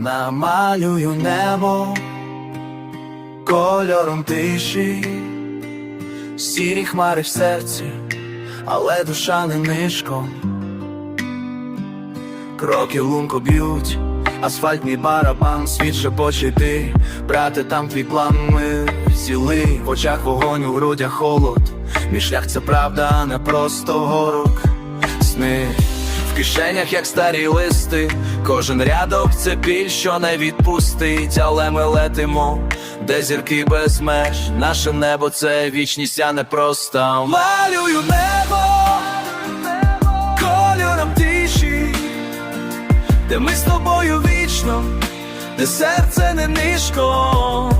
Намалюю небо кольором тиші, сірі хмари в серці, але душа не нишком. Кроки лунко б'ють, асфальтний барабан, світ шепоче ти, брате, там твій план, ми сіли, в очах вогонь, у грудях холод. Мій шлях це правда, не просто горок. Сни кишенях, як старі листи, кожен рядок це біль, що не відпустить, але ми летимо, де зірки без меж, наше небо це вічність, а не просто. Малюю небо кольором тиші, де ми з тобою вічно, де серце не нишко.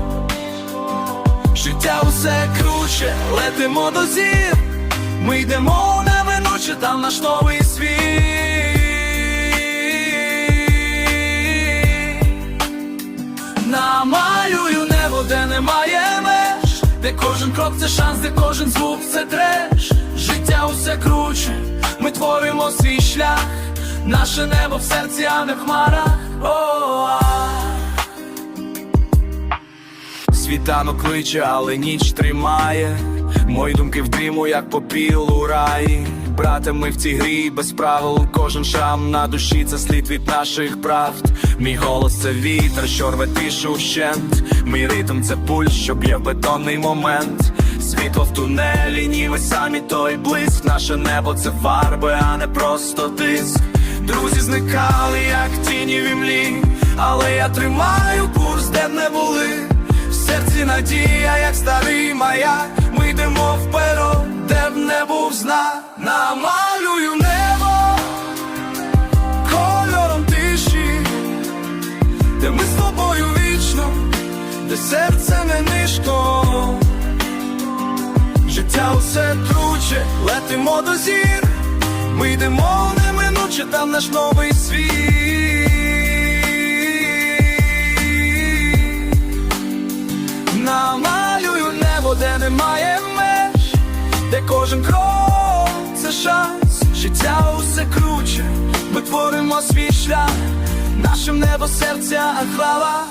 Життя усе круче, летимо до зір, ми йдемо неминуче, там наш новий світ. Де кожен крок це шанс, де кожен звук це треш. Життя усе круче, ми творимо свій шлях, наше небо в серці, а не в хмарах. О-а. Світанок кличе, але ніч тримає. Мої думки в диму, як попіл у раї. Брате, ми в цій грі без правил, кожен шрам на душі це слід від наших правд. Мій голос це вітер, що рве тишу вщент. Мій ритм це пульс, що б'є в бетонний момент. Світло в тунелі, ні ви самі той блиск. Наше небо це фарби, а не просто тиск. Друзі зникали, як тіні в імлі, але я тримаю курс, де б не були. В серці надія, як старий маяк, серце не нишко. Життя усе круче, летимо до зір, ми йдемо неминуче, там наш новий світ. Намалюю небо, де немає меж, де кожен крок це шанс, життя усе круче, ми творимо свій шлях, нашим небо серця, хвала.